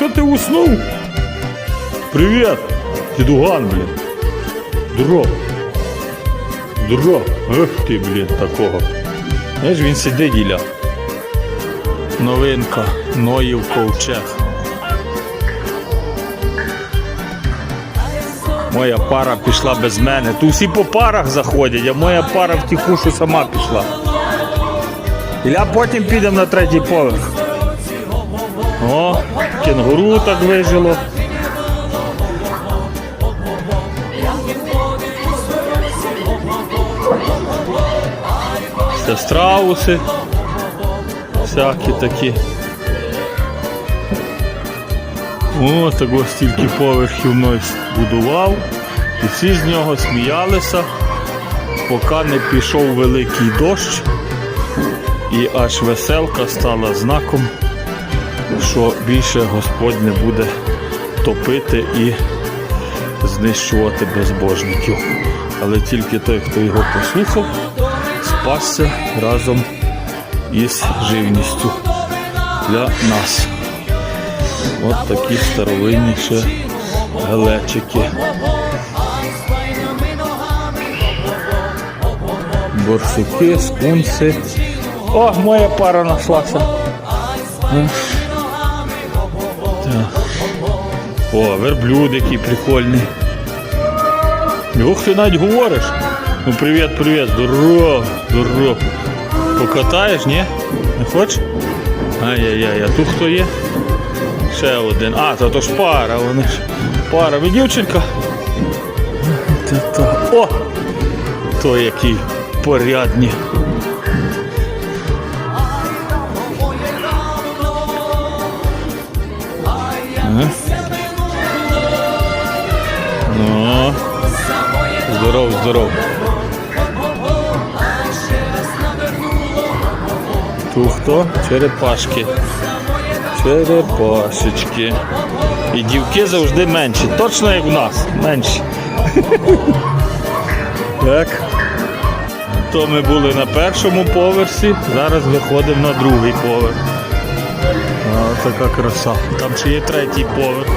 що ти уснув? Привіт! Дідуган, блін. Здоров. Здоров. Ех ти, блін, такого. Знаєш, він сидить діля. Новинка. Ноїв ковчег. Моя пара пішла без мене. Тут всі по парах заходять, а моя пара в тікушу сама пішла. Ілля потім підемо на третій поверх. О, кенгуру так вижило. Це страуси. Всякі такі. О, так ось стільки поверхів мною будував. І всі з нього сміялися, поки не пішов великий дощ. І аж веселка стала знаком, що більше Господь не буде топити і знищувати безбожників. Але тільки той, хто його послухав, спасся разом із живністю для нас. От такі старовинні ще галечики. Борсуки, скунси. О, моя пара нашлася. О, верблюд який прикольний. Ух, ти навіть говориш. Ну привіт, привіт, здоров, здоров. Покатаєш, ні? Не хочеш? Ай-яй-яй, а тут хто є? Ще один. А, то, то ж пара, вони ж. Пара. Ви дівчинка? О! То які порядні. Ну. Здоров, здоров. Ту хто? Черепашки. Черепашечки. І дівки завжди менші. Точно як в нас. Менші. Так. То ми були на першому поверсі, зараз виходимо на другий поверх. О, така краса. Там ще є третій поверх.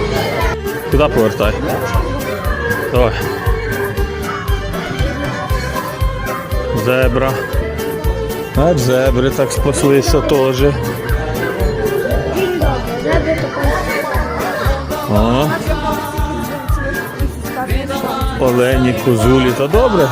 Туди повертай. Давай. Зебра. А зебри так спаслися теж. Олені, козулі, та добре.